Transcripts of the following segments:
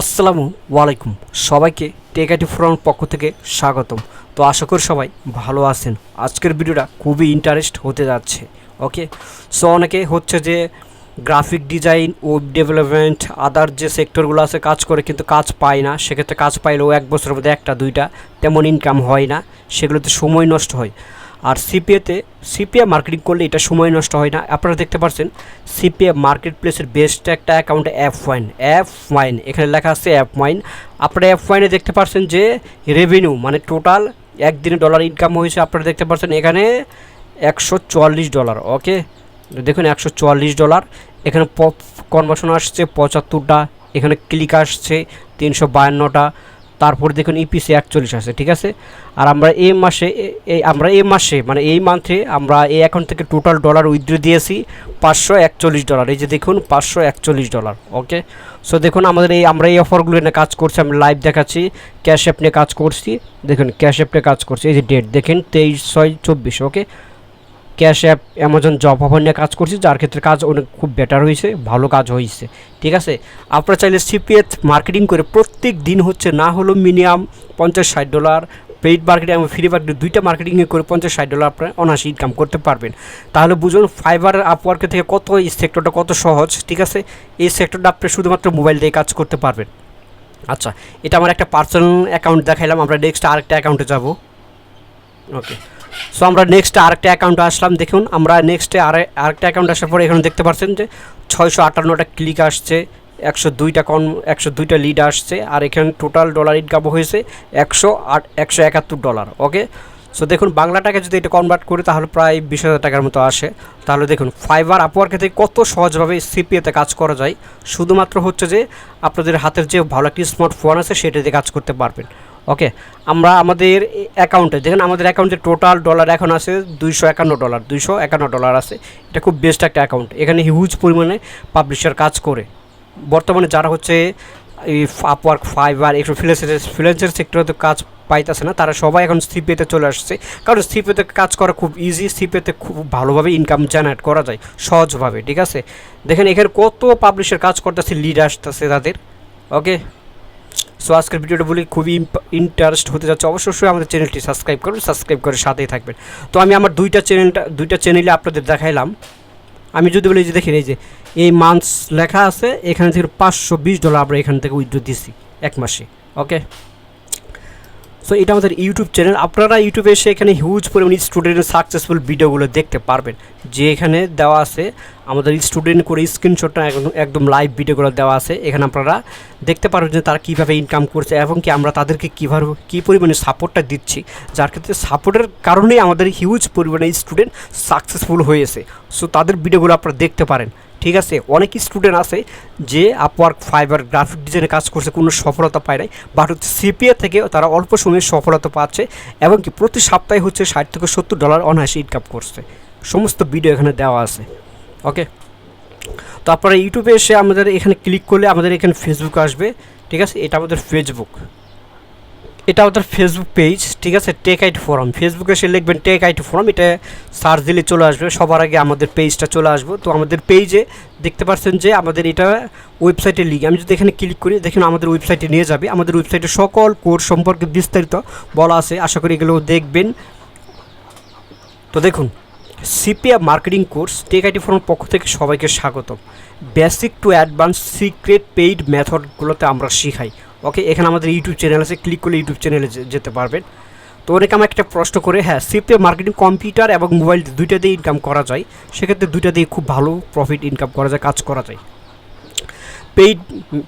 আসসালামু আলাইকুম। সবাইকে টেকাটি ফোরাম পক্ষ থেকে স্বাগতম। তো আশা করি সবাই ভালো আছেন। আজকের ভিডিওটা খুবই ইন্টারেস্ট হতে যাচ্ছে। ওকে সো অনেকে হচ্ছে যে graphic design web development other যে সেক্টরগুলো আছে কাজ করে কিন্তু কাজ পায় না। সেক্ষেত্রে কাজ পাইলেও এক বছরের মধ্যে একটা, দুইটা তেমন ইনকাম হয় না। সেগুলোতে সময় নষ্ট হয়। আর সিপিএতে সিপিএ মার্কেটিং করলে এটা সময় নষ্ট হয় না। আপনারা দেখতে পাচ্ছেন সিপিএ মার্কেট প্লেসের বেস্ট একটা account app wine app wine এখানে লেখা আছে অ্যাপ ওয়াইন আপনারা অ্যাপ ওয়াইনে দেখতে পাচ্ছেন যে রেভিনিউ মানে টোটাল একদিনে ডলার ইনকাম হয়েছে, আপনারা দেখতে পাচ্ছেন এখানে একশো চুয়াল্লিশ ডলার ওকে দেখুন, একশো চুয়াল্লিশ ডলার এখানে কনভার্সন আসছে পঁচাত্তরটা, এখানে ক্লিক আসছে তিনশো বায়ান্নটা। তারপর দেখুন ইপিসি একচল্লিশ আছে, ঠিক আছে? আর আমরা এই মাসে এই, আমরা এই মাসে মানে এই মান্থে আমরা এই অ্যাকাউন্ট থেকে টোটাল ডলার উইথড্র দিয়েছি পাঁচশো একচল্লিশ ডলার এই যে দেখুন, পাঁচশো একচল্লিশ ডলার ওকে সো দেখুন আমাদের এই, আমরা এই অফারগুলো নিয়ে কাজ করছি, আমি লাইভ দেখাচ্ছি ক্যাশ অ্যাপ নিয়ে কাজ করছি, দেখুন ক্যাশ অ্যাপ নিয়ে কাজ করছি, এই যে ডেট দেখেন তেইশ ছয় চব্বিশ okay cash app, Amazon job offer নিয়ে কাজ করছি, যার ক্ষেত্রে কাজ অনেক খুব বেটার হয়েছে, ভালো কাজ হয়েছে। ঠিক আছে? আপনারা চাইলে সিপিএফ মার্কেটিং করে প্রত্যেক দিন হচ্ছে না হলেও মিনিমাম পঞ্চাশ ষাট ডলার পেইড মার্কেটিং এবং ফ্রি মার্কেটিং দুইটা মার্কেটিং করে পঞ্চাশ ষাট ডলার আপনার অনায়াসে ইনকাম করতে পারবেন। তাহলে বুঝুন ফাইবার আপওয়ার্কের থেকে কত এই সেক্টরটা কত সহজ, ঠিক আছে? এই সেক্টরটা আপনি শুধুমাত্র মোবাইল দিয়ে কাজ করতে পারবেন। আচ্ছা এটা আমার একটা পার্সোনাল অ্যাকাউন্ট দেখাইলাম, আমরা নেক্সট আরেকটা অ্যাকাউন্টে যাব। ওকে সো আমরা নেক্সট আরেকটা অ্যাকাউন্টে আসলাম, দেখুন, আমরা নেক্সটে আর আরেকটা অ্যাকাউন্ট আসার পরে এখানে দেখতে পাচ্ছেন যে ছয়শো আটান্নটা ক্লিক আসছে, একশো দুইটা কন একশো দুইটা লিড আসছে, আর এখানে টোটাল ডলার ইনকাম হয়েছে একশো আট একশো একাত্তর ডলার ওকে সো দেখুন বাংলা টাকা যদি এটা কনভার্ট করি, তাহলে প্রায় বিশ হাজার টাকার মতো আসে। তাহলে দেখুন ফাইবার আপওয়ার্কে থেকে কত সহজভাবে সিপিএতে কাজ করা যায়। শুধুমাত্র হচ্ছে যে আপনাদের হাতের যে ভালো একটি স্মার্টফোন আছে, সেটাতে কাজ করতে পারবেন। ওকে আমরা আমাদের অ্যাকাউন্টে দেখেন আমাদের অ্যাকাউন্টে টোটাল ডলার এখন আছে দুইশো একান্ন ডলার দুইশো একান্ন ডলার আছে। এটা খুব বেস্ট একটা অ্যাকাউন্ট এখানে হিউজ পরিমাণে পাবলিশার কাজ করে। বর্তমানে যারা হচ্ছে এই আপওয়ার্ক ফাইবার একটু ফ্রিল্যান্সার ফ্রিল্যান্সার সেক্টরে তো কাজ পাইতেছে না, তারা সবাই এখন সিপিএতে চলে আসছে। কারণ সিপিএতে কাজ করা খুব ইজি সিপিএতে খুব ভালোভাবে ইনকাম জেনারেট করা যায়, সহজভাবে, ঠিক আছে? দেখেন এখানে কত পাবলিশের কাজ করতেছে লিড আসতেছে তাদের। ওকে সো আজকের ভিডিওটা বলি খুবই ইন্টারেস্ট হতে যাচ্ছে। অবশ্যই আমাদের চ্যানেলটি সাবস্ক্রাইব করবেন সাবস্ক্রাইব করে সাথেই থাকবেন। তো আমি আমার দুইটা চ্যানেলটা দুইটা চ্যানেলে আপনাদের দেখাইলাম। আমি যদি বলি যে দেখেন, এই যে এই মান্থস লেখা আছে, এখান থেকে পাঁচশো বিশ ডলার আমরা এখান থেকে উইথড্র দিছি এক মাসে ওকে সো এটা আমাদের ইউটিউব চ্যানেল আপনারা ইউটিউবে এসে এখানে হিউজ পরিমাণে স্টুডেন্টের সাকসেসফুল ভিডিওগুলো দেখতে পারবেন। যে এখানে দেওয়া আছে, আমাদের স্টুডেন্ট করে স্ক্রিনশটটা একদম একদম লাইভ ভিডিওগুলো দেওয়া আছে। এখানে আপনারা দেখতে পারবেন যে তারা কীভাবে ইনকাম করছে এবং কি আমরা তাদেরকে কীভাবে, কী পরিমাণে সাপোর্টটা দিচ্ছি। যার ক্ষেত্রে সাপোর্টের কারণেই আমাদের হিউজ পরিমাণে স্টুডেন্ট সাকসেসফুল হয়েছে। সো তাদের ভিডিওগুলো আপনারা দেখতে পারেন। ঠিক আছে, অনেক স্টুডেন্ট আছে যে আপওয়ার্ক ফাইবার গ্রাফিক ডিজাইনে কাজ করছে, কোনো সফলতা পায় নাই। বাট হচ্ছে সিপিএ থেকে তারা অল্প সময়ে সফলতা পাচ্ছে এবং কি প্রতি সপ্তাহে হচ্ছে ষাট থেকে সত্তর ডলার অনায়াসে ইনকাম করছে। সমস্ত ভিডিও এখানে দেওয়া আছে। ওকে তো আপনারা ইউটিউবে এসে আমাদের এখানে ক্লিক করলে আমাদের এখানে ফেসবুক আসবে। ঠিক আছে? এটা আমাদের ফেসবুক এটা আমাদের ফেসবুক পেজ ঠিক আছে? টেক আইট ফোরাম ফেসবুকে এসে লিখবেন টেক আইট ফোরাম এটা সার্চ দিলে চলে আসবে। সবার আগে আমাদের পেজটা চলে আসব। তো আমাদের পেজে দেখতে পাচ্ছেন যে আমাদের এটা ওয়েবসাইটের লিঙ্ক আমি যদি এখানে ক্লিক করি, দেখুন আমাদের ওয়েবসাইটে নিয়ে যাবে। আমাদের ওয়েবসাইটে সকল কোর্স সম্পর্কে বিস্তারিত বলা আছে। আশা করি এগুলো দেখবেন। তো দেখুন CPA marketing course tech IT ফোরামের পক্ষ থেকে সবাইকে স্বাগতম। Basic to advance secret paid মেথডগুলোতে আমরা শিখাই। ওকে এখানে আমাদের ইউটিউব চ্যানেল আছে ক্লিক করলে ইউটিউব চ্যানেলে যেতে পারবেন। তো অনেকে আমার একটা প্রশ্ন করে হ্যাঁ সিপে মার্কেটিং কম্পিউটার এবং মোবাইল দুইটা ইনকাম করা যায়, সেক্ষেত্রে দুইটা খুব ভালো প্রফিট ইনকাম করা যায়, কাজ করা যায়। Paid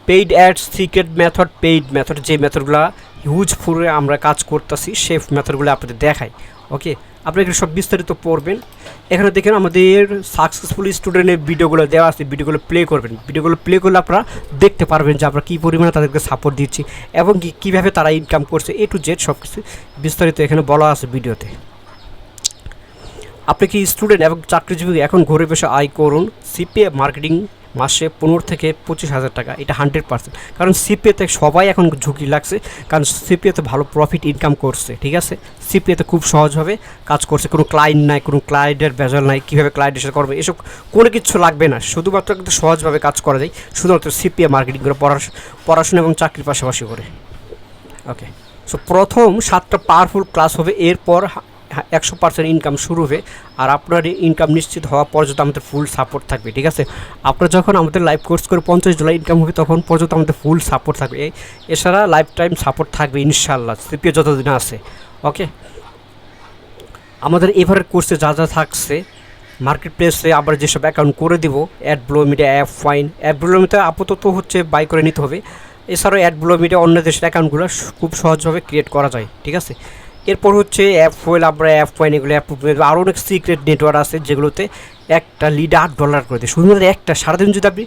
paid ads secret method paid method যে মেথডগুলো হিউজ ফুলে আমরা কাজ করতেছি সেই মেথডগুলো আপনাদের দেখাই ওকে আপনি এখানে সব বিস্তারিত পড়বেন। এখানে দেখেন আমাদের সাকসেসফুল স্টুডেন্টের ভিডিওগুলো দেওয়া আছে ভিডিওগুলো প্লে করবেন। ভিডিওগুলো প্লে করলে আপনারা দেখতে পারবেন যে আমরা কী পরিমাণে তাদেরকে সাপোর্ট দিচ্ছি এবং কীভাবে তারা ইনকাম করছে এ টু জেড সব কিছু বিস্তারিত এখানে বলা আছে ভিডিওতে আপনি কি স্টুডেন্ট এবং চাকরিজীবী এখন ঘরে বসে আয় করুন সিপিএ মার্কেটিং মাসে পনেরো থেকে পঁচিশ হাজার টাকা। এটা হান্ড্রেড পার্সেন্ট কারণ সিপিএতে সবাই এখন ঝুঁকি লাগছে, কারণ সিপিএতে ভালো প্রফিট ইনকাম করছে, ঠিক আছে? সিপিএতে খুব সহজভাবে কাজ করছে, কোনো ক্লায়েন্ট নাই, কোনো ক্লায়েন্টের বেজাল নাই, কীভাবে ক্লায়েন্টের সাথে করবে, এসব কোনো কিছু লাগবে না। শুধুমাত্র কিন্তু সহজভাবে কাজ করা যায়, শুধুমাত্র সিপিএ মার্কেটিং করে, পড়াশ- পড়াশোনা এবং চাকরির পাশাপাশি করে। ওকে সো প্রথম সাতটা পাওয়ারফুল ক্লাস হবে, এরপর একশো পার্সেন্ট ইনকাম শুরু হবে আর আপনার ইনকাম নিশ্চিত হওয়া পর্যন্ত আমাদের ফুল সাপোর্ট থাকবে, ঠিক আছে? আপনার যখন আমাদের লাইভ কোর্স করে পঞ্চাশ ডলার ইনকাম হবে, তখন পর্যন্ত আমাদের ফুল সাপোর্ট থাকবে। এছাড়া লাইফ টাইম সাপোর্ট থাকবে ইনশাল্লাহ সিপিএ যতদিন আছে ওকে আমাদের এবারের কোর্সে যা যা থাকছে মার্কেট প্লেসে আমরা যেসব অ্যাকাউন্ট করে দিব ad blue media app fine ad blue media আপাতত হচ্ছে বাই করে নিতে হবে। এছাড়াও অ্যাড ব্লো মিডিয়া অন্য দেশের অ্যাকাউন্টগুলো খুব সহজভাবে ক্রিয়েট করা যায়, ঠিক আছে? এরপর হচ্ছে অ্যাপ ফুয়েল আমরা অ্যাপ ফাইন এগুলো অ্যাপ আরও অনেক সিক্রেট নেটওয়ার্ক আছে যেগুলোতে একটা লিড আট ডলার করে দেয়। শুধুমাত্র একটা, সারাদিন যদি আপনি,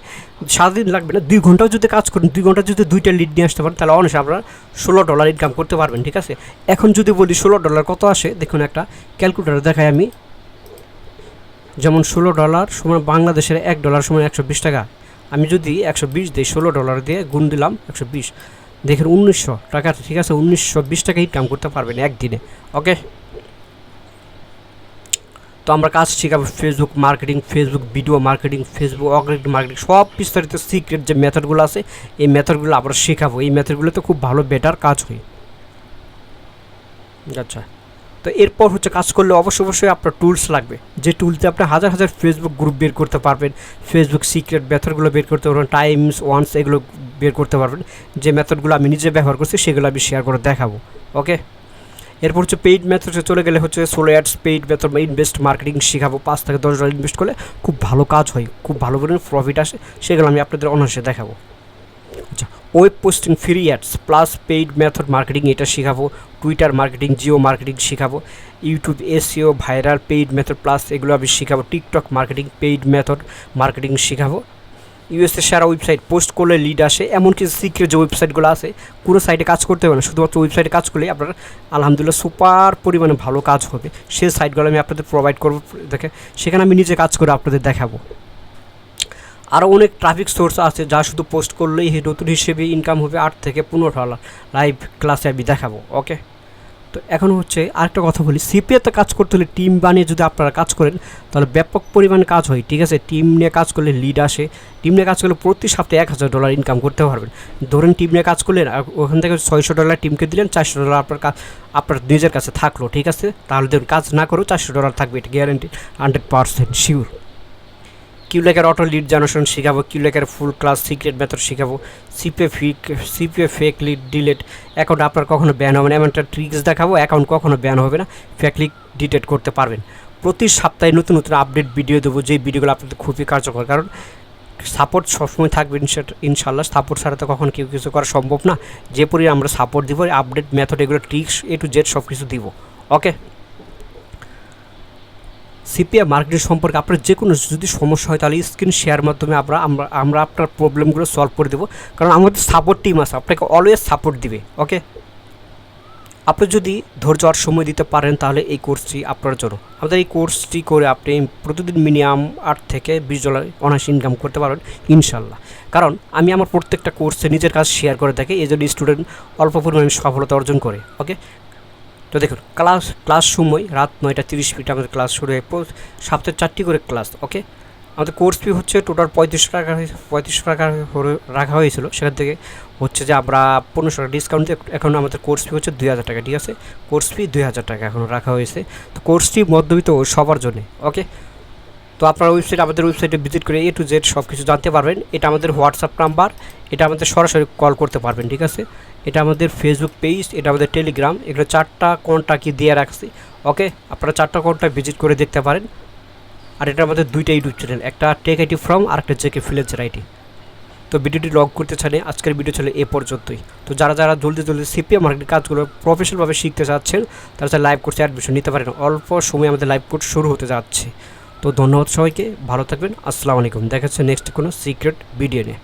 সারাদিন লাগবে না, দুই ঘন্টাও যদি কাজ করেন, দুই ঘণ্টা যদি দুইটা লিড নিয়ে আসতে পারেন, তাহলে অনেক আপনারা ষোলো ডলার ইনকাম করতে পারবেন, ঠিক আছে? এখন যদি বলি ষোলো ডলার কত আসে, দেখুন একটা ক্যালকুলেটার দেখাই আমি। যেমন ষোলো ডলার সমান বাংলাদেশের এক ডলার সমান একশো বিশ টাকা। আমি যদি একশো বিশ দিই, ষোলো ডলার দিয়ে গুণ দিলাম একশো বিশ। দেখেন উনিশশো টাকা ঠিক আছে, উনিশশো বিশ টাকা ইনকাম করতে পারবেন একদিনে, ওকে? তো আমরা কাজ শিখাবো Facebook marketing Facebook video marketing Facebook organic marketing সব বিস্তারিত সিক্রেট যে মেথডগুলো আছে, এই মেথডগুলো আমরা শেখাবো। এই মেথডগুলোতে খুব ভালো বেটার কাজ হয়। আচ্ছা। তো এরপর হচ্ছে কাজ করলে অবশ্যই অবশ্যই আপনার টুলস লাগবে। যে টুলতে আপনি হাজার হাজার ফেসবুক গ্রুপ বের করতে পারবেন ফেসবুক সিক্রেট মেথডগুলো বের করতে পারবেন টাইমস ওয়ান্স এগুলো বের করতে পারবেন। যে মেথডগুলো আমি নিজে ব্যবহার করছি সেগুলো আমি শেয়ার করে দেখাবো ওকে এরপর হচ্ছে পেইড মেথডে চলে গেলে হচ্ছে সোলো অ্যাডস পেইড মেথড বা ইনভেস্ট মার্কেটিং শেখাবো। পাঁচ থেকে দশ ডলার ইনভেস্ট করলে খুব ভালো কাজ হয়, খুব ভালো পরিমাণে প্রফিট আসে, সেগুলো আমি আপনাদের অনার্সে দেখাবো। আচ্ছা web posting free ads, plus paid method marketing এটা শেখাবো, টুইটার মার্কেটিং, জিও মার্কেটিং শেখাবো, YouTube SEO viral paid method, plus এগুলো আমি শেখাবো, TikTok marketing, paid method marketing শেখাবো। ইউএসএ সেরা ওয়েবসাইট, পোস্ট করলে লিড আসে, এমনকি সিক্রেট যে ওয়েবসাইটগুলো আছে, কোনো সাইটে কাজ করতে হবে না, শুধুমাত্র ওয়েবসাইটে কাজ করলে আপনার আলহামদুলিল্লাহ সুপার পরিমাণে ভালো কাজ হবে। সেই সাইটগুলো আমি আপনাদের প্রোভাইড করব, দেখে সেখানে আমি নিজে কাজ করে আপনাদের দেখাবো। আরও অনেক ট্রাফিক সোর্স আছে যা শুধু পোস্ট করলেই নতুন হিসেবে ইনকাম হবে আট থেকে পনেরো ডলার লাইভ ক্লাসে আমি দেখাবো ওকে তো এখন হচ্ছে আরেকটা কথা বলি সিপিএতে কাজ করতে হলে টিম বানিয়ে যদি আপনারা কাজ করেন, তাহলে ব্যাপক পরিমাণে কাজ হয়, ঠিক আছে? টিম নিয়ে কাজ করলে লিড আসে টিম নিয়ে কাজ করলে প্রতি সপ্তাহে এক হাজার ডলার ইনকাম করতে পারবেন। ধরেন টিম নিয়ে কাজ করলেন ওখান থেকে ছয়শো ডলার টিমকে দিলেন, চারশো ডলার আপনার কাজ আপনার নিজের কাছে থাকল, ঠিক আছে? তাহলে দেখুন কাজ না করেও চারশো ডলার থাকবে, এটা গ্যারান্টি হান্ড্রেড পারসেন্ট শিওর কিউলেকের অটো লিড জেনারেশন শেখাবো, কিউলেকের ফুল ক্লাস সিক্রেট মেথড শেখাবো CPA fake CPA fake lead delete account আপনার কখনো ব্যান হবে না, এমন একটা ট্রিক্স দেখাবো অ্যাকাউন্ট কখনো ব্যান হবে না ফেক লিড ডিটেক্ট করতে পারবেন। প্রতি সপ্তাহে নতুন নতুন আপডেট ভিডিও দেবো যে ভিডিওগুলো আপনাদের খুবই কার্যকর, কারণ সাপোর্ট সবসময় থাকবে ইনশাল্লাহ সাপোর্ট ছাড়া তো কখন কেউ কিছু করা সম্ভব না। যে পরিমাণ আমরা সাপোর্ট দিব আপডেট মেথড এগুলো ট্রিক্স এ টু জেড সব কিছু দিব। ওকে সিপিআই মার্কেটিং সম্পর্কে আপনার যে কোনো যদি সমস্যা হয়, তাহলে স্ক্রিন শেয়ার মাধ্যমে আমরা আমরা আমরা আপনার প্রবলেমগুলো সলভ করে দেবো। কারণ আমাদের সাপোর্ট টিম আছে, আপনাকে অলওয়েজ সাপোর্ট দিবে ওকে আপনি যদি ধৈর্য আর সময় দিতে পারেন, তাহলে এই কোর্সটি আপনার জন্য। আমাদের এই কোর্সটি করে আপনি প্রতিদিন মিনিমাম আট থেকে বিশ ডলার অনার্স ইনকাম করতে পারবেন ইনশাল্লাহ কারণ আমি আমার প্রত্যেকটা কোর্সে নিজের কাজ শেয়ার করে থাকি এই জন্য স্টুডেন্ট অল্প পরিমাণে সফলতা অর্জন করে ওকে তো দেখুন, ক্লাস ক্লাস সময় রাত নয়টা তিরিশ মিনিট আমাদের ক্লাস শুরু হয় সপ্তাহে চারটি করে ক্লাস, ওকে? আমাদের কোর্স ফি হচ্ছে টোটাল পঁয়ত্রিশশো টাকা পঁয়ত্রিশ পঁয়ত্রিশশো টাকা রাখা হয়েছিল, সেখান থেকে হচ্ছে যে আমরা পনেরোশো টাকা ডিসকাউন্ট দিয়ে এখন আমাদের কোর্স ফি হচ্ছে দুই হাজার টাকা, ঠিক আছে? কোর্স ফি দুই হাজার টাকা এখন রাখা হয়েছে। তো কোর্সটি মধ্যবিত্ত সবার জন্যে, ওকে? তো আপনার ওয়েবসাইট আমাদের ওয়েবসাইটে ভিজিট করে এ টু জেড সব কিছু জানতে পারবেন। এটা আমাদের হোয়াটসঅ্যাপ নাম্বার এটা আমাদের সরাসরি কল করতে পারবেন, ঠিক আছে? এটা আমাদের ফেসবুক পেজ এটা আমাদের টেলিগ্রাম এগুলো চারটা কোনটা কি দিয়ে রাখছি ওকে আপনারা চারটা কন্ট্যাক্ট ভিজিট করে দেখতে পারেন। আর এটা আমাদের দুইটা ইউটিউব চ্যানেল একটা টেক আইটি ফ্রম আর একটা জেকে ফ্রিল্যান্সার আইটি তো ভিডিওটি লগ করতে চান আজকের ভিডিও ছিল এ পর্যন্তই। তো যারা যারা জলদি জলদি সিপিএম মার্কেটিং কাজগুলো প্রফেশনালভাবে শিখতে চাচ্ছেন, তারা লাইভ কোর্সে অ্যাডমিশন নিতে পারেন। অল্প সময় আমাদের লাইভ কোর্স শুরু হতে যাচ্ছে। তো ধন্যবাদ সবাইকে ভালো থাকবেন আসসালামু আলাইকুম। দেখা হচ্ছে নেক্সট কোনো সিক্রেট ভিডিও নিয়ে।